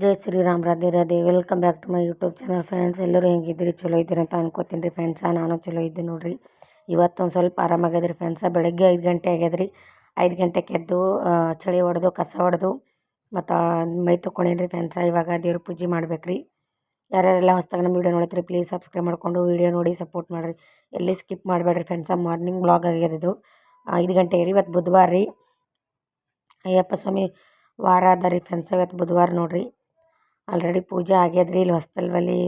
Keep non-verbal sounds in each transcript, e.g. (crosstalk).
Jai Shriram Radhe Radhe. Welcome back to my YouTube channel friends ಎಲ್ಲರೂ ಹೆಂಗಿದ್ದೀರಿ? ಚಲೋ ಇದ್ದೀರಿ ಅಂತ ಅನ್ಕೋತೀನಿ ರೀ ಫ್ರೆಂಡ್ಸ ನಾನು ಚಲೋ ಇದ್ದೆ ನೋಡಿರಿ. ಇವತ್ತೊಂದು ಸ್ವಲ್ಪ ಆರಾಮಾಗ್ಯದ ಫ್ರೆಂಡ್ಸ ಬೆಳಗ್ಗೆ ಐದು ಗಂಟೆ ಆಗ್ಯದ ರೀ ಐದು ಗಂಟೆಗೆ ಎದ್ದು ಚಳಿ ಹೊಡೆದು ಕಸ ಹೊಡೆದು ಮತ್ತು ಮೈ ತೊಗೊಂಡೇನಿ ರೀ ಫ್ರೆಂಡ್ಸ ಇವಾಗ ದೇವ್ರ ಪೂಜೆ ಮಾಡ್ಬೇಕು ರೀ ಯಾರ್ಯಾರೆಲ್ಲ ಹೊಸ್ದಾಗ ನಮ್ಮ ವೀಡಿಯೋ ನೋಡ್ತೀರಿ ಪ್ಲೀಸ್ ಸಬ್ಸ್ಕ್ರೈಬ್ ಮಾಡಿಕೊಂಡು ವೀಡಿಯೋ ನೋಡಿ ಸಪೋರ್ಟ್ ಮಾಡಿರಿ. ಎಲ್ಲಿ ಸ್ಕಿಪ್ ಮಾಡಬೇಡ್ರಿ ಫ್ರೆಂಡ್ಸ ಮಾರ್ನಿಂಗ್ ಬ್ಲಾಗ್ ಆಗ್ಯದ ಇದು ಐದು ಗಂಟೆಗೆ ರೀ ಇವತ್ತು ಬುಧವಾರ ರೀ. ಅಯ್ಯಪ್ಪ ಸ್ವಾಮಿ ವಾರ ಅದ ರೀ ಫ್ರೆಂಡ್ಸ್ ಇವತ್ತು ಬುಧವಾರ ನೋಡ್ರಿ. ಆಲ್ರೆಡಿ ಪೂಜೆ ಆಗ್ಯದ ರೀ ಇಲ್ಲಿ ಹೊಸ್ತಲ್ ಬಲ್ಲಿ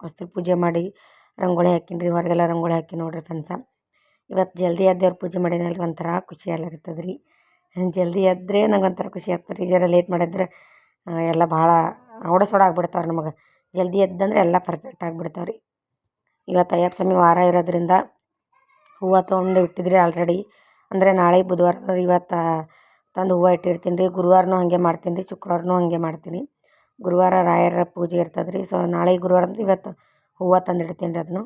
ಹೊಸ್ತಲ್ ಪೂಜೆ ಮಾಡಿ ರಂಗೋಲಿ ಹಾಕಿನಿ ರೀ ಹೊರಗೆಲ್ಲ ರಂಗೋಲಿ ಹಾಕಿ ನೋಡ್ರಿ ಫ್ರೆಂಡ್ಸ ಇವತ್ತು ಜಲ್ದಿ ಎದ್ದು ಪೂಜೆ ಮಾಡಿದ್ರೆ ರೀ ಒಂಥರ ಖುಷಿ ಆಗ್ಲಿಕತ್ತದ ರೀ ಜಲ್ದಿ ಎದ್ದರೆ ನಂಗೆ ಒಂಥರ ಖುಷಿ ಆಗ್ತದೆ ರೀ ಜರ ಲೇಟ್ ಮಾಡಿದ್ರೆ ಎಲ್ಲ ಭಾಳ ಓಡಸೋಡ ಆಗ್ಬಿಡ್ತಾವೆ ನಮಗೆ. ಜಲ್ದಿ ಎದ್ದಂದ್ರೆ ಎಲ್ಲ ಪರ್ಫೆಕ್ಟ್ ಆಗಿಬಿಡ್ತಾವೆ ರೀ ಇವತ್ತು ಅಯ್ಯಪ್ಪ ಸ್ವಾಮಿ ವಾರ ಇರೋದ್ರಿಂದ ಹೂವು ತೊಗೊಂಡು ಇಟ್ಟಿದ್ರಿ ಆಲ್ರೆಡಿ. ಅಂದರೆ ನಾಳೆ ಬುಧವಾರ, ಇವತ್ತು ತಂದು ಹೂವು ಇಟ್ಟಿರ್ತೀನಿ ರೀ, ಗುರುವಾರನೂ ಹಾಗೆ ಮಾಡ್ತೀನಿ ರೀ, ಶುಕ್ರವಾರನೂ ಹಾಗೆ ಮಾಡ್ತೀನಿ. ಗುರುವಾರ ರಾಯರ ಪೂಜೆ ಇರ್ತದೆ ರೀ ಸೊ ನಾಳೆ ಗುರುವಾರ ಅಂದ್ರೆ ಇವತ್ತು ಹೂವು ತಂದಿಡ್ತೀನಿ ರೀ ಅದನ್ನು.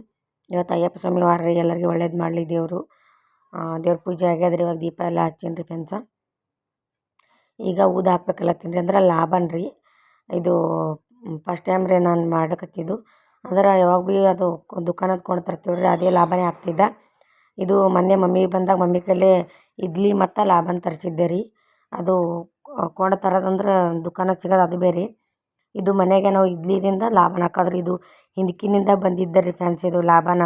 ಇವತ್ತು ಅಯ್ಯಪ್ಪ ಸ್ವಾಮಿ ವಾರ ರೀ ಎಲ್ಲರಿಗೂ ಒಳ್ಳೇದು ಮಾಡಲಿ ದೇವರು. ದೇವ್ರ ಪೂಜೆ ಆಗ್ಯದ ರೀ ಇವಾಗ ದೀಪ ಎಲ್ಲ ಹಚ್ಚೀನಿ ರೀ ಫೆನ್ಸ ಈಗ ಊದ ಹಾಕ್ಬೇಕಲ್ಲತ್ತೀನಿ ರೀ ಅಂದ್ರೆ ಲಾಭನ್ ರೀ ಇದು ಫಸ್ಟ್ ಟೈಮ್ ರೀ ನಾನು ಮಾಡಕತ್ತಿದ್ದು ಅಂದ್ರೆ ಯಾವಾಗ ಭೀ ಅದು ದುಕಾನದ ಕೊಂಡು ತರ್ತೀವಿ ರೀ ಅದೇ ಲಾಭನೇ ಆಗ್ತಿದ್ದ. ಇದು ಮೊನ್ನೆ ಮಮ್ಮಿ ಬಂದಾಗ ಮಮ್ಮಿ ಕೈಲೇ ಇಡ್ಲಿ ಮತ್ತು ಲಾಭನ ತರಿಸಿದ್ದೆ ರೀ. ಅದು, ಕೊಂಡು ತರೋದಂದ್ರೆ ದುಕಾನ ಸಿಗೋದು ಅದು ಬೇರೆ. ಇದು ಮನೆಗೆ ನಾವು ಇಡ್ಲಿದಿಂದ ಲಾಭನ ಹಾಕೋದ್ರಿ. ಇದು ಹಿಂದಕಿನಿಂದ ಬಂದಿದ್ದ ರೀ ಇದು ಲಾಭನ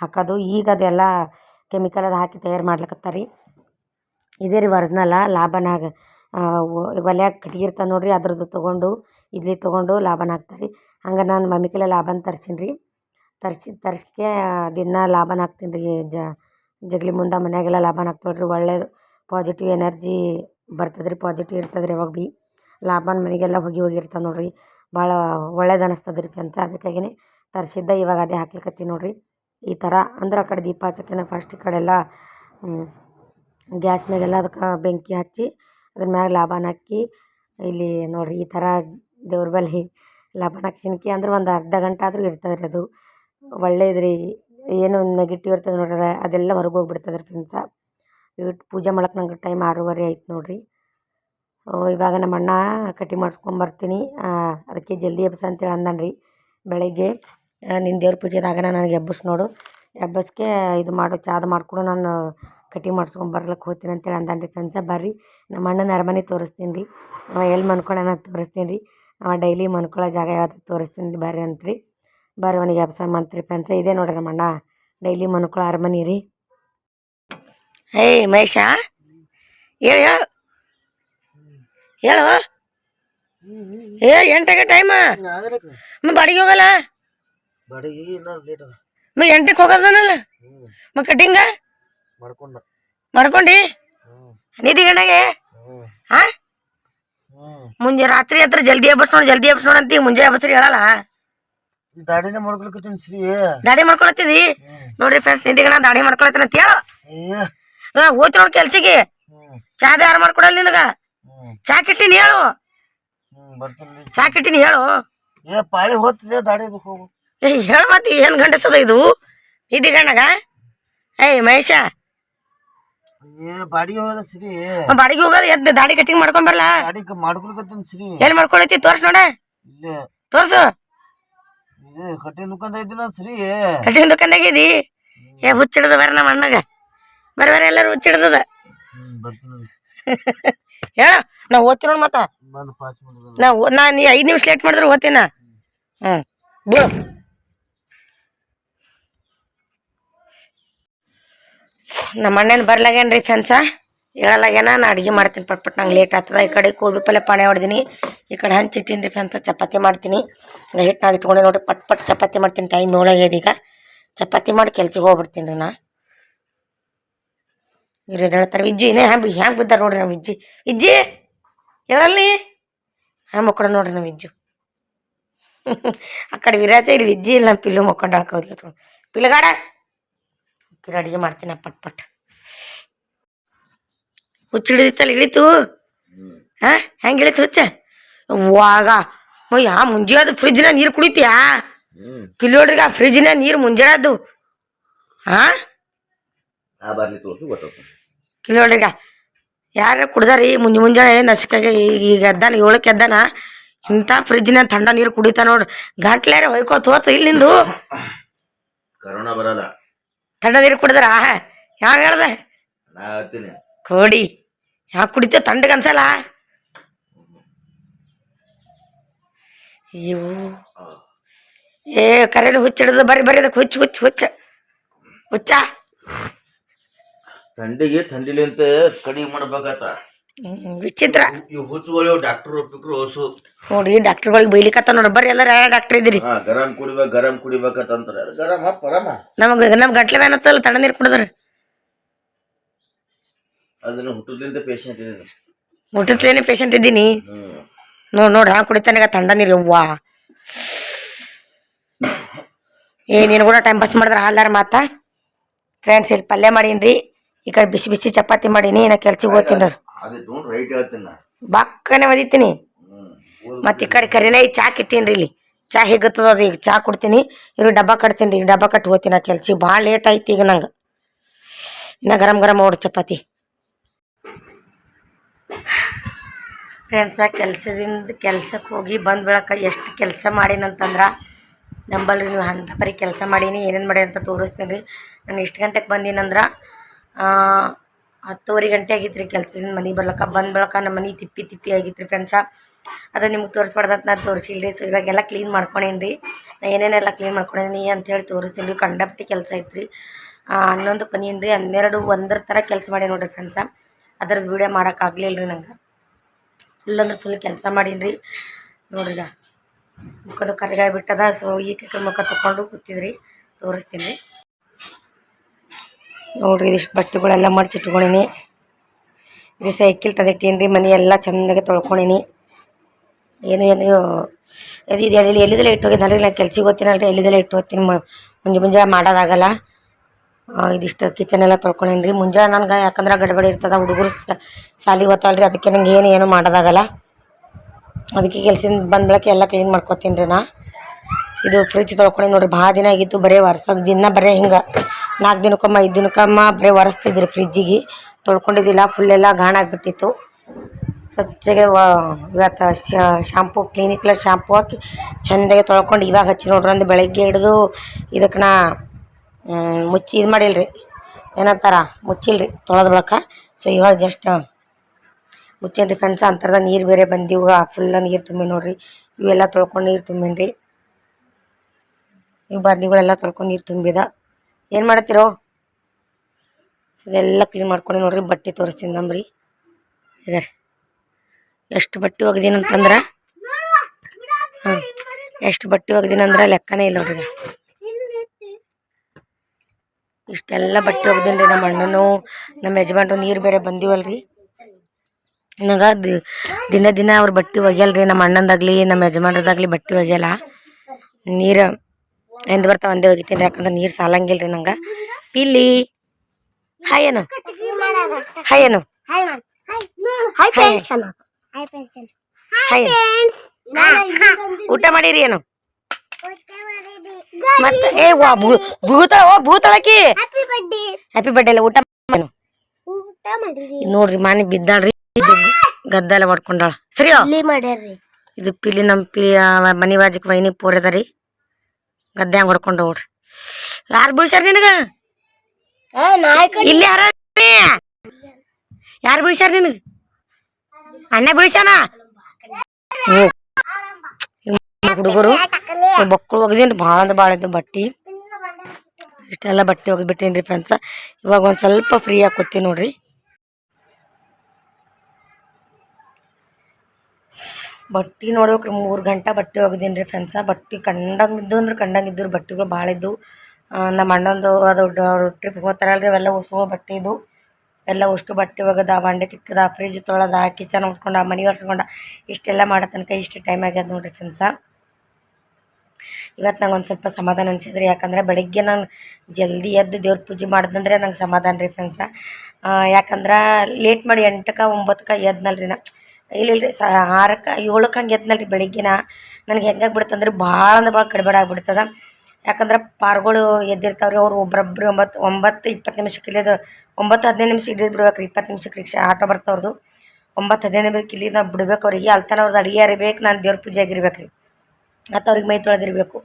ಹಾಕೋದು. ಈಗ ಅದೆಲ್ಲ ಕೆಮಿಕಲ್ ಅದು ಹಾಕಿ ತಯಾರು ಮಾಡ್ಲಕತ್ತಾರ. ಇದೇ ರೀ ಒರ್ಜಿನಲ್ಲ ಲಾಭನಾಗ ಒಲ್ಯಾಗ ಕಟ್ಗೆ ಇರ್ತದೆ ನೋಡಿರಿ, ಅದ್ರದ್ದು ತೊಗೊಂಡು, ಇಡ್ಲಿ ತೊಗೊಂಡು ಲಾಭನ ಹಾಕ್ತಾರೆ. ರೀ ಹಂಗೆ ನಾನು ಮಮ್ಮಿ ಕೈಲೇ ಲಾಭನ ತರ್ಸೀನಿ ರೀ ತರ್ಸಿ, ತರ್ಸ್ಕೆ ದಿನ ಲಾಭನ ಹಾಕ್ತೀನಿ ರೀ ಜಗಲಿ ಮುಂದೆ ಮನ್ಯಾಗೆಲ್ಲ ಲಾಭನ ಹಾಕ್ತೇವೆ ರೀ ಒಳ್ಳೇದು ಪಾಸಿಟಿವ್ ಎನರ್ಜಿ ಬರ್ತದೆ ಪಾಸಿಟಿವ್ ಇರ್ತದೆ ಯಾವಾಗ ಭೀ. ಲಾಭನ ಮನೆಗೆಲ್ಲ ಹೋಗಿ ಹೋಗಿರ್ತಾವೆ ನೋಡಿರಿ. ಭಾಳ ಒಳ್ಳೇದು ಅನಿಸ್ತದೆ ರೀ ಫ್ರೆಂಡ್ಸ್ ಅದಕ್ಕಾಗಿಯೇ ತರಿಸಿದ್ದೆ ಇವಾಗ ಅದೇ ಹಾಕ್ಲಿಕತ್ತೀನಿ ನೋಡಿರಿ. ಈ ಥರ ಅಂದ್ರೆ ಆ ಕಡೆ ದೀಪ ಹಚ್ಚಕ್ಕಿಂತ ಫಸ್ಟ್ ಈ ಕಡೆ ಎಲ್ಲ ಗ್ಯಾಸ್ ಮ್ಯಾಗೆಲ್ಲ ಅದಕ್ಕೆ ಬೆಂಕಿ ಹಚ್ಚಿ ಅದ್ರ ಮ್ಯಾಗ ಲಾಭನ ಹಾಕಿ ಇಲ್ಲಿ ನೋಡ್ರಿ ಈ ಥರ ದೇವ್ರ ಬಳಿ ಲಾಭನ ಹಾಕ್ಸಿನ್ಕಿ ಅಂದ್ರೆ ಒಂದು ಅರ್ಧ ಗಂಟೆ ಆದರೂ ಇರ್ತದೆ ರೀ ಅದು. ಒಳ್ಳೇದು ರೀ ಏನು ನೆಗೆಟಿವ್ ಇರ್ತದೆ ನೋಡ್ರಿ ಅದ, ಅದೆಲ್ಲ ಹೊರಗೆ ಹೋಗ್ಬಿಡ್ತದೆ ರೀ ಫ್ರೆಂಡ್ಸ ಇಟ್ಟು ಪೂಜೆ ಮಾಡಕ್ಕೆ ನಂಗೆ ಟೈಮ್ ಆರೂವರೆ ಆಯ್ತು ನೋಡ್ರಿ. ಇವಾಗ ನಮ್ಮ ಅಣ್ಣ ಕಟಿಂಗ್ ಮಾಡಿಸ್ಕೊಂಬರ್ತೀನಿ. ಅದಕ್ಕೆ ಜಲ್ದಿ ಎಬ್ಸ ಅಂತೇಳಿ ಅಂದಾನ ರೀ ಬೆಳಗ್ಗೆ ನಿನ್ನ ದೇವ್ರ ಪೂಜೆದಾಗ ನನಗೆ ಎಬ್ಬಸ್ ನೋಡು. ಎಬ್ಬಸ್ಕೆ ಇದು ಮಾಡು, ಚಾದು ಮಾಡಿಕೊಡು, ನಾನು ಕಟಿಂಗ್ ಮಾಡಿಸ್ಕೊಂಬರ್ಲಕ್ಕೆ ಹೋಗ್ತೀನಿ ಅಂತೇಳಿ ಅಂದಾನ ರೀ ಫ್ರೆಂಡ್ಸ ಬರ್ರಿ, ನಮ್ಮ ಅಣ್ಣನ ಅರಮನೆ ತೋರಿಸ್ತೀನಿ ರೀ ಅವ ಎಲ್ಲಿ ಮನ್ಕೊಳ್ಳೋಣ ತೋರಿಸ್ತೀನಿ ರೀ ಅವ ಡೈಲಿ ಮನ್ಕೊಳ್ಳೋ ಜಾಗ ಯಾವ್ದು ತೋರಿಸ್ತೀನಿ ರೀ ಬರ್ರಿ ಅಂತ್ರಿ. ಬರ್ರಿ ಅವನಿಗೆ ಎಬ್ಸಮ್ಮಂತ್ರಿ ಫ್ರೆಂಡ್ಸ. ಇದೇ ನೋಡ್ರಿ ನಮ್ಮ ಅಣ್ಣ. ಡೈಲಿ ಮನ್ಕೊಳ್ಳೋ ಅರಮನೆ ರೀ. ಏಯ್ ಮಹೇಶ ಹೇಳು. ಹೇಳು. ಏ ಎಂಟಾಗ ಟೈಮ ಮ ಬಾಡಿಗೆ ಹೋಗಲ್ಲ? ಬಾಡಿಗೆ ಮ ಎಂಟಕ್ಕೆ ಹೋಗೋದನಲ್ಲ? ಮ ಕಟಿಂಗ? ಮಾಡ್ಕೊಂಡ? ಮಾಡ್ಕೊಂಡಿ ನಿಧಿ ಗಣ್ಣಗೆ ಹಾ ಮುಂಜೆ ರಾತ್ರಿ ಹತ್ರ ಜಲ್ದಿ ಎಬ್ಬಸ್ ನೋಡಿ ಜಲ್ದಿ ಎಬ್ಬಸ್ ನೋಡಿ ಅಂತೀವಿ ಮುಂಜೆ ಎಬ್ಬಸ್ರಿ ಹೇಳಲ್ಲ? ದಾಡಿನೇ ಮಾಡ್ಕೊಳಕತ್ತೀನಿ ಶ್ರೀ ದಾಡಿ ಮಾಡ್ಕೊಳತ್ತಿದಿ? ನೋಡ್ರಿ ಫ್ರೆಂಡ್ಸ್ ನಿಧಿ ಗಣ ದಾಡಿ ಮಾಡ್ಕೊಳತ್ತೀನಿ ಅಂತ ಹೇಳು ಹೋಯ್ತು ನೋಡಿ ಕೆಲ್ಸಿಗೆ. ಚಾದ ಯಾರು ಮಾಡ್ಕೊಡಲ್ಲ ನಿನಗ? ಹ್ಞೂ ಚಾ ಹೇಳು. ಚಾಕಿಟ್ಟಿನ ಬರ್ತೀನಿ ಹೇಳು. ಏ ಪಾಳಿ ಹೋಗ್ತಿದೆ ಹೋಗು. ಏ ಹೇಳು ಮತ್ತೆ ಏನು ಗಂಡಸದ ಇದು? ನಿಧಿ ಗಣ್ಣಗ ಏಯ್ ಮಹೇಶ. ಏ ಬಾಡಿಗೆ ಹೋಗದ ಬಾಡಿಗೆ ಹೋಗೋದು ಎದ್ದು ದಾಡಿ ಕಟಿಂಗ್ ಮಾಡ್ಕೊಂಬರಲ್ಲ ಏನ್ ಮಾಡ್ಕೊಳಕತ್ತೀನಿ ಎಲ್ಲಿ ಮಾಡ್ಕೊಳತಿ? ತೋರ್ಸ್ ನೋಡ. ಇಲ್ಲೇ. ತೋರ್ಸು. ಇದೆ ಇದ್ದೀನ ಕಟಿಂಗ್ ದುಕಾನ್ದಾಗ ಇದಿ? ಏ ಹುಚ್ಚಿಡ್ದು ಬರ ನಮ್ಮ ಅಣ್ಣಗ. ಬರ ಬರ ಎಲ್ಲರೂ ಹುಚ್ಚಿಡ್ದದ. ಬರ್ತೀನಿ (laughs) ಹೇಳ ನಾ ಓದ್ತೀನಿ ನೋಡಿ ಮತ್ತ. ನಾ ನಾ ನೀ ಐದು ನಿಮಿಷ ಲೇಟ್ ಮಾಡಿದ್ರೆ ಓದ್ತೀನ? ಹ್ಞೂ ಬಿಡು. ನಮ್ಮ ಅಣ್ಣನ ಬರ್ಲಾಗೇನ್ರಿ ಫ್ಯಾನ್ಸ ಹೇಳಲಾಗೇನ ನಾ ಅಡುಗೆ ಮಾಡ್ತೀನಿ ಪಟ್ ಪಟ್ ನಂಗೆ ಲೇಟ್ ಆಗ್ತದ. ಈ ಕಡೆ ಕೋಬಿ ಪಲ್ಯ ಪಾಣೆ ಹೊಡ್ದೀನಿ. ಈ ಕಡೆ ಹಂಚಿಟ್ಟಿನಿ ರೀ ಫ್ರೆಂಡ್ಸ ಚಪಾತಿ ಮಾಡ್ತೀನಿ. ಹಿಟ್ಟು ನಾದಿ ಇಟ್ಕೊಂಡೆ ನೋಡಿ ಪಟ್ ಪಟ್ ಚಪಾತಿ ಮಾಡ್ತೀನಿ. ಟೈಮ್ ಏಳಾಗ್ಯದ ಈಗ. ಚಪಾತಿ ಮಾಡಿ ಕೆಲ್ಸಕ್ಕೆ ಹೋಗ್ಬಿಡ್ತೀನಿ ರೀ ನಾ. ಇವ್ರು ಹೇಳ್ತಾರೆ ವಿಜ್ಜಿ ಇನ್ನೇ ಹ್ಯಾಂಗ ಹ್ಯಾಂಗ ಬಿದ್ದಾರ ನೋಡ್ರಿ ನಮ್ಮ ವಿಜ್ಜಿ. ವಿಜ್ಜಿ ಹೇಳಲ್ಲಿ? ಹ್ಯಾಂಗೆ ಮಕ್ಕಳು ನೋಡ್ರಿ ನಾವು ವಿಜ್ಜು. (laughs) ಆ ಕಡೆ ವಿರಾಜ ಇಲ್ಲಿ ವಿಜ್ಜಿ ಇಲ್ಲ ನಮ್ಮ ಪಿಲ್ಲು ಮಕ್ಕೊಂಡು ಹಾಕೋದು ಪಿಲ್ಲಗಾಡ ಕಿರ ಅಡುಗೆ ಮಾಡ್ತೀನಿ ಪಟ್ ಪಟ್. ಹುಚ್ಚು ಹಿಡಿದಿತ್ತಲ್ಲ ಇಳಿತು ಹಾ ಹೆಂಗೆ ಇಳಿತು ಹುಚ್ಚ? ವಾಗ ಯಾ ಮುಂಜಾನೆ ಫ್ರಿಜ್ನ ನೀರು ಕುಡಿತೀಯಾ? ಪಿಲ್ಲೋಡ್ರಿಗೆ ಆ ಫ್ರಿಜ್ನ ನೀರು ಮುಂಜಾನದ್ದು ಹಾ? ಆ ಬಾರ್ಲಿ ತೋರಿಸು ಗೊತ್ತಾಗ್ತದೆ. ಕಿಲೋಡ್ರಿಗ ಯಾರ ಕುಡ್ದಾರಿ ಮುಂಜೆ ಮುಂಜಾನೆ ನಸಿಕಾಗ ಈಗ ಈಗ ಎದ್ದಾನ ಏಳಕ್ಕೆ ಎದ್ದಾನ ಇಂಥ ಫ್ರಿಜ್ನ ಥಂಡ ನೀರು ಕುಡಿತಾ ನೋಡ್ರಿ ಗಂಟ್ಲಾರ ಹೊಯ್ಕೋತ ಹೋತ ಇಲ್ಲಿಂದ ಕರೋನಾ ಬರಲ್ಲ. ಥಂಡ ನೀರು ಕುಡಿದ್ರ? ಯಾವ ಹೇಳ್ದೆ? ನಾ ಹೇಳ್ತೀನಿ. ಕೋಡಿ. ಯಾಕೆ ಕುಡಿತೇವೆ ತಣ್ಣಗೆ ಅನ್ಸಲ್ಲ. ಇವು ಏ ಕರೆನು ಹುಚ್ಚಿಡ್ದು ಬರ್ರಿ ಬರ್ರಿ ಅದಕ್ಕೆ ಹುಚ್ಚು ಹುಚ್ಚು ಹುಚ್ಚ. ಹುಚ್ಚ. ಥಂಡಿಗೆ ಥಂಡಿಲಿಂತ ಕಡಿಮೆ ಮಾಡ್ಬೇಕತ್ತ ಹ್ಮ್, ವಿಚಿತ್ರ. ಇವು ಹುಚ್ಚುಗಳು ಡಾಕ್ಟರ್ ಒಪ್ಪಿಕ್ರು ಓಸು ನೋಡಿ ಡಾಕ್ಟರ್ಗಳಿಗೆ ಬೈಲಿಕತ್ತ ನೋಡ್ರಿ ಬರ್ರಿ ಎಲ್ಲಾರ ಯಾರ ಡಾಕ್ಟರ್ ಇದ್ರಿ ಹಾ ಗರಂ ಕುಡಿಬೇಕು ಗರಂ ಕುಡಿಬೇಕಂತಾರೆ ಅಂತಾರೆ. ಗರಂ ಹಾ ಪರಮ ನಮಗೆ ನಮ್ಮ ಗಂಟ್ಲೆ ಬೇನತ್ತಲ್ಲ ತಣ್ಣ ನೀರು ಕುಡಿದ್ರಿ. ಅದನ್ನ ಹುಟ್ಟದ್ಲಿಂದ ಪೇಷಂಟ್ ಇದ್ದೀನಿ. ಹುಟ್ಟದ್ಲೇನೆ ಪೇಷಂಟ್ ಇದ್ದೀನಿ. ನೋಡ್ ನೋಡ್ರಿ ಹಾ ಕುಡಿತಾನೆ ತಂಡ ನೀರು ಯವ್ವಾ. ಏ ನೀನು ಕೂಡ ಟೈಮ್ ಪಾಸ್ ಮಾಡಿದ್ರೆ ಹಾಲಾರ ಮಾತಾ? ಫ್ರೆಂಡ್ಸ್ ಇಲ್ಲಿ ಪಲ್ಯ ಮಾಡೀನಿ ಈ ಕಡೆ ಬಿಸಿ ಬಿಸಿ ಚಪಾತಿ ಮಾಡೀನಿ ನಾ ಕೆಲ್ಸಿಗೆ ಹೋಗ್ತೀನಿ ಬಾಕ್ಕನೆ ಒದಿತೀನಿ. ಮತ್ತೆ ಈ ಕಡೆ ಕರಿನೇ ಚಾ ಕಿಟ್ಟೀನಿ ಇಲ್ಲಿ. ಚಾ ಹೇಗತ್ತದ ಅದು ಈಗ ಚಾ ಕೊಡ್ತೀನಿ. ಇವ್ರಿಗೆ ಡಬ್ಬ ಕಟ್ತೀನಿ ರೀ ಡಬ್ಬ ಕಟ್ಟಿ ಹೋಗ್ತೀನಿ ನಾ ಕೆಲ್ಸಿ ಭಾಳ ಲೇಟ್ ಆಯ್ತು ಈಗ ನಂಗೆ. ಇನ್ನ ಗರಂ ಗರಂ ಓಡ್ ಚಪಾತಿ. ಫ್ರೆಂಡ್ಸ ಕೆಲಸದಿಂದ ಕೆಲ್ಸಕ್ಕೆ ಹೋಗಿ ಬಂದ ಬೆಳಕ ಎಷ್ಟು ಕೆಲಸ ಮಾಡೀನಂತಂದ್ರೆ ನಂಬಲ್ರಿ ನೀವು ಅಂಥ ಪರಿ ಕೆಲಸ ಮಾಡೀನಿ ಏನೇನು ಮಾಡಿ ಅಂತ ತೋರಿಸ್ತೀನಿ ರೀ. ನಾನು ಇಷ್ಟು ಗಂಟೆಗೆ ಬಂದೀನಂದ್ರೆ ಹತ್ತುವರೆ ಗಂಟೆ ಆಗಿತ್ತು ರೀ ಕೆಲಸದಿಂದ ಮನೆಗೆ ಬರ್ಲಕ್ಕ. ಬಂದ ಬಳಕ ನಮ್ಮ ಮನೆ ತಿಪ್ಪಿ ತಿಪ್ಪಿ ಆಗಿತ್ತು ರೀ ಫ್ರೆಂಡ್ಸ. ಅದು ನಿಮ್ಗೆ ತೋರಿಸ್ಬಾರ್ದಂತ ನಾನು ತೋರಿಸಿಲ್ಲ ರೀ ಸೊ ಇವಾಗೆಲ್ಲ ಕ್ಲೀನ್ ಮಾಡ್ಕೊಂಡೇನಿ ರೀ ನಾ ಏನೇನೆಲ್ಲ ಕ್ಲೀನ್ ಮಾಡ್ಕೊಂಡೇನಿ ಅಂತೇಳಿ ತೋರಿಸ್ತೀನಿ. ಕಂಡಪಟ್ಟಿ ಕೆಲಸ ಐತೆ ರೀ ಹನ್ನೊಂದು ಪನೀನ್ ರೀ ಹನ್ನೆರಡು, ಒಂದರ ಥರ ಕೆಲಸ ಮಾಡಿ ನೋಡಿರಿ ಫ್ರೆಂಡ್ಸ. ಅದ್ರದ್ದು ವೀಡಿಯೋ ಮಾಡೋಕ್ಕಾಗಲಿಲ್ಲ ರೀ ನಂಗೆ. ಫುಲ್ ಅಂದ್ರೆ ಫುಲ್ ಕೆಲಸ ಮಾಡೀನಿ ರೀ ನೋಡ್ರಿಗ ಮುಖದ ಕರ್ಗಾಯಿ ಬಿಟ್ಟದ. ಸೊ ಈ ಮುಖ ತೊಗೊಂಡು ಕೂತಿದ್ರಿ. ತೋರಿಸ್ತೀನಿ. ರೀ ನೋಡ್ರಿ, ಇದಿಷ್ಟು ಬಟ್ಟೆಗಳೆಲ್ಲ ಮಡ್ಚಿಟ್ಕೊಂಡೀನಿ. ಇದು ಸೈಕಲ್ ತಂದಿಟ್ಟೀನಿ ರೀ ಮನೆ ಎಲ್ಲ ಚೆಂದಾಗಿ ತೊಳ್ಕೊಂಡೀನಿ. ಏನು ಏನು ಅದು ಇದು ಎಲ್ಲಿ, ಎಲ್ಲಿದೆಲ್ಲ ಇಟ್ಟು ಹೋಗಿದ್ನಲ್ಲ ರೀ ನಾನು ಕೆಲ್ಸಿಗೆ ಹೋಗ್ತೀನಲ್ಲ ರೀ ಎಲ್ಲಿದೆಲ್ಲ ಇಟ್ಟು ಹೋಗ್ತೀನಿ ಮುಂಜೆ ಮುಂಜಾನೆ ಮಾಡೋದಾಗಲ್ಲ. ಇದಿಷ್ಟು ಕಿಚನ್ ಎಲ್ಲ ತೊಳ್ಕೊಂಡೇನಿ ರೀ ಮುಂಜಾನೆ ನನ್ಗೆ ಯಾಕಂದ್ರೆ ಗಡಬಡಿ ಇರ್ತದೆ, ಹುಡುಗರು ಸಾಲಿಗೆ ಹೋಗ್ತಾವಲ್ಲ ರೀ ಅದಕ್ಕೆ ನಂಗೆ ಏನು ಏನು ಮಾಡೋದಾಗಲ್ಲ. ಅದಕ್ಕೆ ಕೆಲ್ಸದಿಂದ ಬಂದ ಬೆಳಕ್ಕೆ ಎಲ್ಲ ಕ್ಲೀನ್ ಮಾಡ್ಕೊತೀನಿ ರೀ ನಾ. ಇದು ಫ್ರಿಜ್ ತೊಳ್ಕೊಂಡೀನಿ ನೋಡಿರಿ, ಭಾಳ ದಿನ ಆಗಿತ್ತು, ಬರೀ ವರ್ಷದ, ದಿನ ಬರೀ ಹಿಂಗೆ. ನಾಲ್ಕು ದಿನಕ್ಕೊಮ್ಮ, ಐದು ದಿನಕ್ಕೊಮ್ಮ ಬರೀ ಒರೆಸ್ತಿದ್ರು ಫ್ರಿಜ್ಜಿಗೆ ತೊಳ್ಕೊಂಡಿದ್ದಿಲ್ಲ ಫುಲ್ಲೆಲ್ಲ ಗಾಣಾಗ್ಬಿಟ್ಟಿತ್ತು ಸ್ವಚ್ಛಗೆ ವ, ಇವತ್ತು ಶಾಂಪು ಕ್ಲಿನಿಕ್ ಪ್ಲಸ್ ಶಾಂಪು ಹಾಕಿ ಚೆಂದಾಗಿ ತೊಳ್ಕೊಂಡು ಇವಾಗ ಹಚ್ಚಿ ನೋಡ್ರಿ ಅಂದು ಬೆಳಗ್ಗೆ ಹಿಡಿದು ಇದಕ್ಕೆ ನಾ ಮುಚ್ಚಿ ಇದು ಮಾಡಿಲ್ರಿ. ಏನಂತಾರ, ಮುಚ್ಚಿಲ್ರಿ ತೊಳೆದ ಬಳಕ. ಸೊ ಇವಾಗ ಜಸ್ಟ್ ಮುಚ್ಚೇನ್ರಿ ಫ್ರೆಂಡ್ಸ್ ಅಂತರ್ದ ನೀರು ಬೇರೆ ಬಂದಿವು ಫುಲ್ಲ ನೀರು ತುಂಬಿ ನೋಡ್ರಿ. ಇವೆಲ್ಲ ತೊಳ್ಕೊಂಡು ನೀರು ತುಂಬಿನ್ರಿ. ಇವು ಬಂದಿಗಳೆಲ್ಲ ತೊಳ್ಕೊಂಡು ನೀರು ತುಂಬಿದ. ಏನು ಮಾಡತ್ತೀರೋ ಇದೆಲ್ಲ ಕ್ಲೀನ್ ಮಾಡ್ಕೊಂಡು ನೋಡ್ರಿ, ಬಟ್ಟೆ ತೋರಿಸ್ತೀನಿ ನಂಬ್ರಿ ಇದೆ. ಎಷ್ಟು ಬಟ್ಟೆ ಒಗ್ದೀನಂತಂದ್ರೆ ಹಾಂ, ಎಷ್ಟು ಬಟ್ಟೆ ಒಗ್ದೀನಂದ್ರೆ ಲೆಕ್ಕನೇ ಇಲ್ಲ ನೋಡ್ರಿ ಇಷ್ಟೆಲ್ಲ ಬಟ್ಟೆ ಒಗ್ದೀನಿ ರೀ ನಮ್ಮ ಅಣ್ಣನು, ನಮ್ಮ ಯಜಮಾನ್ರು, ನೀರು ಬೇರೆ ಬಂದಿವಲ್ರಿ. ನನಗೆ ದಿನ ದಿನ ಅವ್ರ ಬಟ್ಟೆ ಒಗ್ಯಲ್ರಿ, ನಮ್ಮ ಅಣ್ಣಂದಾಗಲಿ, ನಮ್ಮ ಯಜಮಾನ್ರದಾಗಲಿ ಬಟ್ಟೆ ಒಗ್ಯಲ್ಲ. ನೀರು ಎಂದು ಬರ್ತಾವ ಒಂದೇ ಒಗಿತೀನಿ ಯಾಕಂದ್ರೆ ನೀರು ಸಾಲಂಗಿಲ್ಲ ರೀ ನಂಗೆ ಪಿಲ್ಲಿ ಹಾಯ್ ಏನು ಹಾಯ್ ಏನು hi friends hi friends hi ಊಟ ಮಾಡಿರಿ ಏನು ಮತ್ತೆ ಏ ವಾ ಭೂತಳ ಓ ಭೂತಳಕಿ ಹ್ಯಾಪಿ ಬರ್ಡೇ ಹ್ಯಾಪಿ ಬರ್ಡೇ ಎಲ್ಲ ಊಟ ಏನು ಊಟ ಮಾಡಿರಿ ನೋಡ್ರಿ ಮಾನಿ ಬಿದ್ದಾಳ್ರಿ ಇದು ಗದ್ದ ಎಲ್ಲ ಹೊಡ್ಕೊಂಡಾಳ ಸರಿ ಇಲ್ಲಿ ಮಾಡ್ಯಾರ್ರಿ ಇದು ಪಿಲಿ ನಮ್ಮ ಪಿ ಮನಿ ಬಾಜುಕ್ ವೈನಿ ಪೋರ್ ಅದ ರೀ ಗದ್ದೆ ಹೊಡ್ಕೊಂಡು ಹೋಗ್ರಿ ಯಾರು ಬೀಳ್ಸ್ಯಾರ ನಿನಗ? ಇಲ್ಲಿ ಯಾರ ಯಾರು ಬೀಳ್ಸ್ಯಾರ ನಿನಗ? ಅಣ್ಣ ಬೀಳ್ಸ್ಯಾನ? ಹುಡುಗರು ಬಕ್ಕಳು ಒಗ್ದೀನಿ ಭಾಳ ಅಂದ್ರೆ ಭಾಳ ಇದ್ದು ಬಟ್ಟೆ. ಇಷ್ಟೆಲ್ಲ ಬಟ್ಟೆ ಒಗ್ದ್ಬಿಟ್ಟೇನ್ರಿ ಫ್ರೆಂಡ್ಸ ಇವಾಗ ಒಂದು ಸ್ವಲ್ಪ ಫ್ರೀ ಆಗಿ ನೋಡ್ರಿ. ಬಟ್ಟೆ ನೋಡ್ಬೇಕ್ರಿ ಮೂರು ಗಂಟೆ ಬಟ್ಟೆ ಒಗ್ದೀನಿ ರೀ ಫ್ರೆಂಡ್ಸ ಬಟ್ಟೆ ಕಂಡಂಗೆ ಇದ್ದು ಅಂದ್ರೆ ಕಂಡಂಗೆ ಇದ್ದು ಬಟ್ಟೆಗಳು ಭಾಳ ಇದ್ದು ಆ, ನಮ್ಮ ಅಣ್ಣಂದು ಅದು ಟ್ರಿಪ್ಗೆ ಹೋಗ್ತಾರಲ್ರಿ ಅವೆಲ್ಲ ಉಸುವ ಬಟ್ಟೆ ಇದು. ಎಲ್ಲ ಅಷ್ಟು ಬಟ್ಟೆ ಒಗದ ಬಂಡೆ ತಿಕ್ಕದ ಫ್ರಿಜ್ ತೊಳೆದ ಕಿಚನ್ ಉಟ್ಕೊಂಡ ಮನೆ ಒರೆಸ್ಕೊಂಡ ಇಷ್ಟೆಲ್ಲ ಮಾಡೋ ತನಕ ಇಷ್ಟು ಟೈಮ್ ಆಗ್ಯದ ನೋಡಿರಿ ಫ್ರೆಂಡ್ಸ ಇವತ್ತು ನಂಗೆ ಒಂದು ಸ್ವಲ್ಪ ಸಮಾಧಾನ ಅನ್ಸಿದ್ರಿ ಯಾಕಂದ್ರೆ ಬೆಳಗ್ಗೆ ನಾನು ಜಲ್ದಿ ಎದ್ದು ದೇವ್ರ ಪೂಜೆ ಮಾಡಿದಂದ್ರೆ ನಂಗೆ ಸಮಾಧಾನ ರೀ ಫ್ರೆಂಡ್ಸ ಯಾಕಂದ್ರೆ ಲೇಟ್ ಮಾಡಿ ಎಂಟಕ್ಕೆ ಒಂಬತ್ತಕ್ಕೆ ಎದ್ನಲ್ರಿ ನಾ. ಇಲ್ಲ ಇಲ್ರಿ ಸ, ಆರಕ್ಕೆ, ಏಳಕ್ಕೆ ಹಂಗೆ ಎದ್ನಲ್ರಿ ಬೆಳಿಗ್ಗೆನ. ನನಗೆ ಹೆಂಗಾಗಿ ಬಿಡ್ತಂದ್ರೆ ಭಾಳ ಅಂದ್ರೆ ಭಾಳ ಕಡಿಬೇಡ ಆಗ್ಬಿಡ್ತದ. ಯಾಕಂದ್ರೆ ಪಾರ್ಗಳು ಎದ್ದಿರ್ತಾವ್ರಿ, ಅವ್ರು ಒಬ್ಬರೊಬ್ರು ಒಂಬತ್ತು ಒಂಬತ್ತು ಇಪ್ಪತ್ತು ನಿಮಿಷಕ್ಕೆ ಇಳಿಯೋದು ಒಂಬತ್ತು ಹದಿನೈದು ನಿಮಿಷ ಹಿಡಿದು ಬಿಡ್ಬೇಕು ರೀ ಇಪ್ಪತ್ತು ನಿಮಿಷಕ್ಕೆ ರಿಕ್ಷಾ, ಆಟೋ ಬರ್ತಾವ್ರದು. ಒಂಬತ್ತು ಹದಿನೈದು ನಿಮಿಷಕ್ಕೆ ಇಲ್ಲಿ ನಾವು ಬಿಡ್ಬೇಕು ಅವ್ರಿಗೆ. ಅಲ್ತನ ಅವ್ರದ್ದು ಅಡುಗೆ ಅರಿಬೇಕು, ನಾನು ದೇವ್ರ ಪೂಜೆ ಆಗಿರ್ಬೇಕು ರೀ ಮತ್ತು ಅವ್ರಿಗೆ ಮೈ ತೊಳೆದಿರ್ಬೇಕು.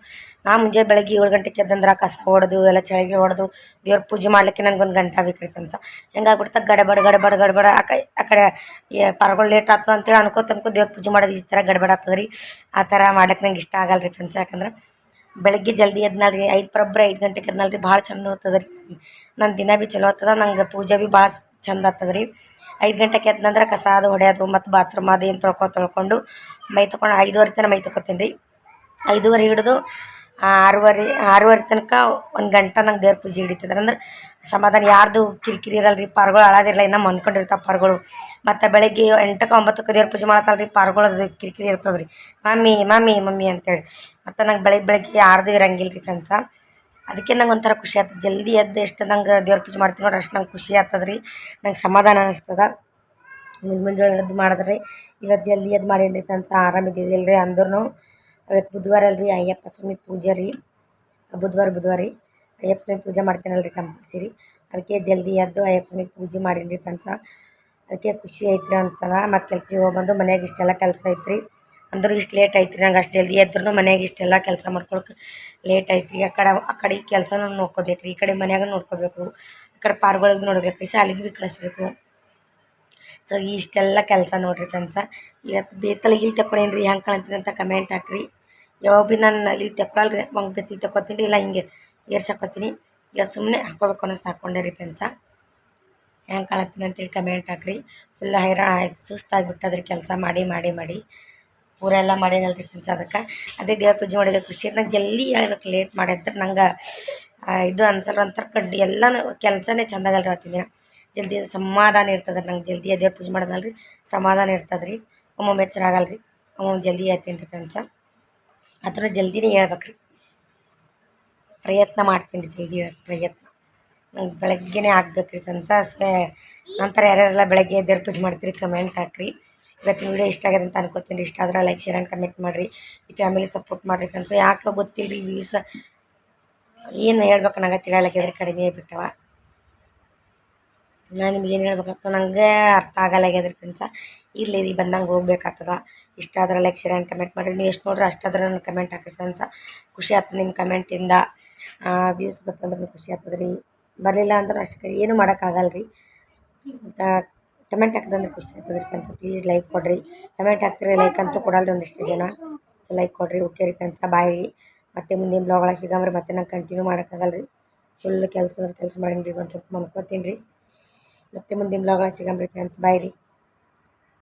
ನಾ ಮುಂಜಾನೆ ಬೆಳಗ್ಗೆ ಏಳು ಗಂಟೆಗೆ ಎದ್ದಂದ್ರೆ ಕಸ ಹೊಡೆದು, ಎಲ್ಲ ಚಳಿಗೆ ಹೊಡೆದು, ದೇವ್ರ ಪೂಜೆ ಮಾಡ್ಲಿಕ್ಕೆ ನನಗೊಂದು ಗಂಟೆ ಬೇಕು ಕನ್ಸ. ಹೆಂಗಾಗ್ಬಿಡ್ತ ಗಡಬಡ ಗಡಬಡ ಗಡಬಡ. ಆ ಕೈ ಆ ಕಡೆ ಪರಗಳು ಲೇಟ್ ಆಗ್ತದೆ ಅಂತೇಳಿ ಅನ್ಕೋತ ಅನ್ಕೋ ದೇವ್ರ ಪೂಜೆ ಮಾಡೋದು ಈ ಥರ ಗಡಬಡ ಆಗ್ತದೆ ರೀ ಆ ಥರ ಮಾಡ್ಲಿಕ್ಕೆ ನಂಗೆ ಇಷ್ಟ ಆಗಲ್ಲ ರೀ ಫ್ರೆಂಡ್ಸ್ ಯಾಕಂದ್ರೆ ಬೆಳಗ್ಗೆ ಜಲ್ದಿ ಎದ್ನಲ್ಲ ರೀ ಐದು, ಬರೋಬ್ಬರಿ ಐದು ಗಂಟೆಗೆ ಎದ್ನಲ್ಲ ರೀ ಭಾಳ ಚಂದ ಹೋಗ್ತದೆ ರೀ ನನ್ನ ದಿನ ಭೀ ಚಲೋ ಆಗ್ತದ, ನಂಗೆ ಪೂಜೆ ಭೀ ಭಾಳ ಚಂದ ಆಗ್ತದೆ ರೀ ಐದು ಗಂಟೆಗೆ ಎದ್ನಂದ್ರೆ ಕಸ ಅದು ಹೊಡೆಯೋದು, ಮತ್ತು ಬಾತ್ರೂಮ್ ಅದು ಏನು ತೊಳ್ಕೊ, ತೊಳ್ಕೊಂಡು ಮೈ ತೊಗೊಂಡು ಐದುವರೆ ತನಕ ಮೈ ತೊಗೊತೀನಿ ರೀ ಐದುವರೆ ಹಿಡಿದು ಆರೂವರೆ ಆರೂವರೆ ತನಕ ಒಂದು ಗಂಟೆ ನಂಗೆ ದೇವ್ರ ಪೂಜೆ ಹಿಡಿತದ್ರೆ. ಅಂದ್ರೆ ಸಮಾಧಾನ ಯಾರ್ದು ಕಿರಿಕಿರಿ ಇರಲ್ಲ ರೀ ಪಾರ್ಗಳು ಅಳೋದಿಲ್ಲ ಇನ್ನೂ ಮನ್ಕೊಂಡಿರ್ತಾವೆ ಪಾರ್ಗಳು. ಮತ್ತು ಬೆಳಗ್ಗೆ ಎಂಟಕ್ಕೆ ಒಂಬತ್ತಕ್ಕೆ ದೇವ್ರ ಪೂಜೆ ಮಾಡತ್ತಲ್ರಿ ಪಾರ್ಗಳು ಅದು ಕಿರಿಕಿರಿ ಇರ್ತದೆ ರೀ ಮಮ್ಮಿ ಮಮ್ಮಿ ಮಮ್ಮಿ ಅಂತೇಳಿ. ಮತ್ತು ನಂಗೆ ಬೆಳಗ್ಗೆ ಬೆಳಗ್ಗೆ ಯಾರ್ದು ಇರಂಗಿಲ್ಲ ರೀ ಫ್ರೆಂಡ್ಸ ಅದಕ್ಕೆ ನಂಗೆ ಒಂಥರ ಖುಷಿ ಆಗ್ತದೆ ಜಲ್ದಿ ಎದ್ದು ಎಷ್ಟು ನಂಗೆ ದೇವ್ರ ಪೂಜೆ ಮಾಡ್ತೀನಿ ನೋಡಿ ಅಷ್ಟು ನಂಗೆ ಖುಷಿ ಆಗ್ತದೆ ರೀ ನಂಗೆ ಸಮಾಧಾನ ಅನಿಸ್ತದ. ಮುಂಜ್ ಮುಂಜಾನೆ ಎದ್ದು ಮಾಡಿದ್ರಿ. ಇವತ್ತು ಜಲ್ದಿ ಎದ್ದು ಮಾಡೀನಿ ರೀ ಫ್ರೆಂಡ್ಸ ಆರಾಮಿದ್ದಿದ್ದಿಲ್ಲ ರೀ ಅಂದ್ರೂ ಇವತ್ತು ಬುಧವಾರ ಅಲ್ರಿ ಅಯ್ಯಪ್ಪ ಸ್ವಾಮಿ ಪೂಜೆ ರೀ. ಬುಧವಾರ ಬುಧವಾರ ರೀ ಅಯ್ಯಪ್ಪ ಸ್ವಾಮಿ ಪೂಜೆ ಮಾಡ್ತೀನಲ್ಲ ರೀ ಕಂಪಲ್ಸರಿ. ಅದಕ್ಕೆ ಜಲ್ದಿ ಎದ್ದು ಅಯ್ಯಪ್ಪ ಸ್ವಾಮಿ ಪೂಜೆ ಮಾಡೀನಿ ಫ್ರೆಂಡ್ಸ. ಅದಕ್ಕೆ ಖುಷಿ ಐತ್ರಿ ಅನ್ಸಲ್ಲ ಮತ್ತು ಕೆಲ್ಸಕ್ಕೆ ಹೋಗ್ಬಂದು ಮನೆಯಾಗೆ ಇಷ್ಟೆಲ್ಲ ಕೆಲಸ ಐತ್ರಿ. ಅಂದ್ರೆ ಇಷ್ಟು ಲೇಟ್ ಐತ್ರಿ ನಂಗೆ ಅಷ್ಟು ಜಲ್ದಿ ಎದ್ರೂ ಮನೆಯಾಗೆ ಇಷ್ಟೆಲ್ಲ ಕೆಲಸ ಮಾಡ್ಕೊಳಕ್ಕೆ ಲೇಟ್ ಐತ್ರಿ. ಆ ಕಡೆ ಆ ಕಡೆ ಕೆಲಸನೂ ನೋಡ್ಕೋಬೇಕು ರೀ ಈ ಕಡೆ ಮನ್ಯಾಗ ನೋಡ್ಕೋಬೇಕು. ಆ ಕಡೆ ಪಾರ್ಗಳಿಗೆ ನೋಡ್ಬೇಕು. ರೀ ಸಾಲಿಗೆ ಭೀ ಕಳಿಸ್ಬೇಕು. ಸೊ ಇಷ್ಟೆಲ್ಲ ಕೆಲಸ ನೋಡಿರಿ ಫ್ರೆಂಡ್ಸ ಇವತ್ತು ಬೇತಲ್ ಇಲ್ಲಿ ತಗೊಳೇನಿ ಹೆಂಗೆ ಕಾಣ್ತೀರಿ ಅಂತ ಕಮೆಂಟ್ ಹಾಕ್ರಿ. ಯಾವಾಗ ಭೀ ನಾನು ಇಲ್ಲಿ ತಗೊಳಲ್ಲ ರೀ ಮಂಗ್ ತಕೊತೀನಿ ತಗೊತೀನಿ ರೀ ಇಲ್ಲ ಹಿಂಗೆ ಏರ್ಸಾಕೋತೀನಿ. ಈಗ ಸುಮ್ಮನೆ ಹಾಕೋಬೇಕು ಅನ್ನಿಸ್ತು ಹಾಕ್ಕೊಂಡೆ ರೀ ಫ್ರೆಂಡ್ಸ ಹೆಂಗೆ ಕಾಣತ್ತೀನಿ ಅಂತೇಳಿ ಕಮೆಂಟ್ ಹಾಕ್ರಿ. ಫುಲ್ ಹೈರಾಣ ಸುಸ್ತಾಗಿಬಿಟ್ಟದ್ರಿ ಕೆಲಸ ಮಾಡಿ ಮಾಡಿ ಮಾಡಿ. ಪೂರ ಎಲ್ಲ ರೀ ಫ್ರೆಂಡ್ಸ್ ಅದಕ್ಕೆ. ಅದೇ ದೇವ್ರ ಪೂಜೆ ಮಾಡಿದ ಖುಷಿ. ನಂಗೆ ಜಲ್ದಿ ಹೇಳ್ಬೇಕು ಲೇಟ್ ಮಾಡಿದ್ರೆ ನಂಗೆ ಇದು ಅನ್ಸಲ್ಲ ಅಂತ ಕಡ್ಡಿ ಎಲ್ಲನೂ ಕೆಲಸನೇ ಚಂದಾಗಲ್ಲ ರೀ ಅವತ್ತಿನ ದಿನ. ಜಲ್ದಿ ಸಮಾಧಾನ ಇರ್ತದೆ ನಂಗೆ ಜಲ್ದಿ ಅದೇ ಪೂಜೆ ಮಾಡೋದಲ್ಲ ರೀ ಸಮಾಧಾನ ಇರ್ತದೆ ರೀ ಒಮ್ಮೊಮ್ಮೆ ಎಚ್ಚರ ಆಗಲ್ಲ ರೀ ಒಮ್ಮೊಮ್ಮೆ ಜಲ್ದಿ ಆಯ್ತೀನಿ ರೀ ಫ್ರೆಂಡ್ಸ ಆ ಜಲ್ದಿನೇ ಹೇಳ್ಬೇಕು ರೀ ಪ್ರಯತ್ನ ಮಾಡ್ತೀನಿ ರೀ ಜಲ್ದಿ ಪ್ರಯತ್ನ. ನಂಗೆ ಬೆಳಗ್ಗೆನೇ ಆಗ್ಬೇಕು ರೀ ಫ್ರೆಂಡ್ಸ ನಂತರ ಯಾರ್ಯಾರೆಲ್ಲ ಬೆಳಗ್ಗೆ ದೇವ್ರ ಪೂಜೆ ಮಾಡ್ತೀರಿ ಕಮೆಂಟ್ ಹಾಕ್ರಿ. ಇವತ್ತಿನ ವಿಡಿಯೋ ಇಷ್ಟ ಆಗಿದೆ ಅಂತ ಅನ್ಕೋತೀನಿ ಇಷ್ಟ ಆದ್ರೆ ಲೈಕ್ ಶೇರ್ ಆ್ಯಂಡ್ ಕಮೆಂಟ್ ಮಾಡಿರಿ. ಈ ಫ್ಯಾಮಿಲಿ ಸಪೋರ್ಟ್ ಮಾಡಿರಿ ಫ್ರೆಂಡ್ಸ್ ಯಾಕೆ ಗೊತ್ತಿಲ್ಲ ರೀ ವ್ಯೂಸ್ ಏನು ಹೇಳ್ಬೇಕು ನಂಗೆ ತಿಳಿಯಲಾಗಿದ್ರೆ ಕಡಿಮೆ ಬಿಟ್ಟವ. ನಾನು ನಿಮ್ಗೆ ಏನು ಹೇಳ್ಬೇಕಂತ ನಂಗೆ ಅರ್ಥ ಆಗಲ್ಲ ಆಗ್ಯದ್ರಿ ಫ್ರೆಂಡ್ಸ ಇಲ್ಲಿ ರೀ, ಬಂದಂಗೆ ಹೋಗ್ಬೇಕಾಗ್ತದ. ಇಷ್ಟ ಆದ್ರೆ ಲೈಕ್ ಶೇರ್ ಆ್ಯಂಡ್ ಕಮೆಂಟ್ ಮಾಡಿರಿ. ನೀವು ಎಷ್ಟು ನೋಡ್ರಿ ಅಷ್ಟಾದ್ರೆ ನನ್ನ ಕಮೆಂಟ್ ಹಾಕಿರಿ ಫ್ರೆಂಡ್ಸ ಖುಷಿ ಆಗ್ತದೆ ನಿಮ್ಮ ಕಮೆಂಟಿಂದ ವ್ಯೂಸ್ ಬರ್ತಂದ್ರೆ ಖುಷಿ ಆಗ್ತದೆ ರೀ ಬರಲಿಲ್ಲ ಅಂದ್ರೆ ಅಷ್ಟು ಏನೂ ಮಾಡೋಕ್ಕಾಗಲ್ಲ ರೀ. ಮತ್ತು ಕಮೆಂಟ್ ಹಾಕಿದಂದ್ರೆ ಖುಷಿ ಆಗ್ತದೆ ರೀ ಫ್ರೆಂಡ್ಸ್ ಪ್ಲೀಸ್ ಲೈಕ್ ಕೊಡಿರಿ. ಕಮೆಂಟ್ ಹಾಕ್ತೀರಿ ಲೈಕ್ ಅಂತೂ ಕೊಡಲ್ಲ ಒಂದಿಷ್ಟು ಜನ. ಸೊ ಲೈಕ್ ಕೊಡ್ರಿ. ಓಕೆ ರೀ ಫ್ರೆಂಡ್ಸ ಬಾಯ್ ರೀ. ಮತ್ತೆ ಮುಂದಿನ ಬ್ಲಾಗ್ ಸಿಗಮ್ರಿ ಮತ್ತೆ ನಂಗೆ ಕಂಟಿನ್ಯೂ ಮಾಡೋಕ್ಕಾಗಲ್ಲ ರೀ ಫುಲ್ ಕೆಲಸ ಕೆಲಸ ಮಾಡೀನಿ ರೀ ಒಂದು ಸ್ವಲ್ಪ ಮನ್ಕೋತೀನಿ ರೀ. ಮತ್ತೆ ಮುಂದಿನ ಬ್ಲಾಗ್ ಸಿಗಮ್ರಿ ಫ್ರೆಂಡ್ಸ್ ಬಾಯ್ ರೀ